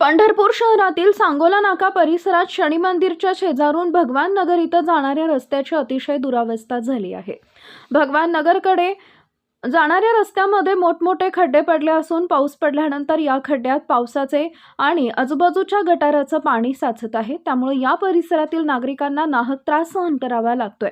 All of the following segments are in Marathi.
पंढरपूर शहरातील सांगोला नाका परिसरात शनी मंदिरच्या शेजारून भगवान नगर इथं जाणाऱ्या रस्त्याची अतिशय दुरावस्था झाली आहे. भगवान नगरकडे जाणाऱ्या रस्त्यामध्ये मोठमोठे खड्डे पडले असून पाऊस पडल्यानंतर या खड्ड्यात पावसाचे आणि आजूबाजूच्या गटाराचं पाणी साचत आहे. त्यामुळे या परिसरातील नागरिकांना नाहक त्रास सहन करावा लागतोय.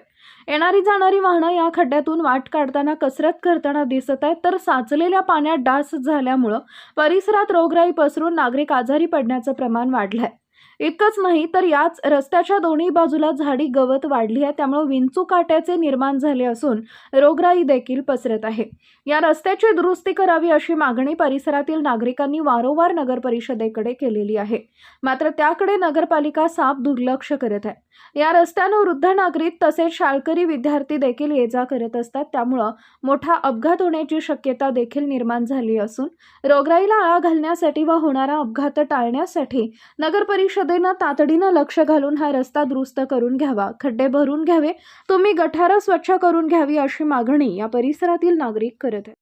येणारी जाणारी वाहनं या खड्ड्यातून वाट काढताना कसरत करताना दिसत आहेत. तर साचलेल्या पाण्यात डास झाल्यामुळं परिसरात रोगराई पसरून नागरिक आजारी पडण्याचं प्रमाण वाढलंय. इतकंच नाही तर याच रस्त्याच्या दोन्ही बाजूला झाडी गवत वाढली आहे. त्यामुळे विंचू काट्याचे निर्माण झाले असून रोगराई देखील पसरत आहे. या रस्त्याची दुरुस्ती करावी अशी मागणी परिसरातील नागरिकांनी वारंवार नगर परिषदेकडे केलेली आहे. मात्र त्याकडे नगरपालिका साफ दुर्लक्ष करत आहे. या रस्त्यानं वृद्ध नागरिक तसेच शाळकरी विद्यार्थी देखील ये जा करत असतात. त्यामुळं मोठा अपघात होण्याची शक्यता देखील निर्माण झाली असून रोगराईला आळा घालण्यासाठी व होणारा अपघात टाळण्यासाठी नगर परिषदेनं तातडीनं लक्ष घालून हा रस्ता दुरुस्त करून घ्यावा. खड्डे भरून घ्यावे. तुम्ही गठारं स्वच्छ करून घ्यावी अशी मागणी या परिसरातील नागरिक करत आहेत.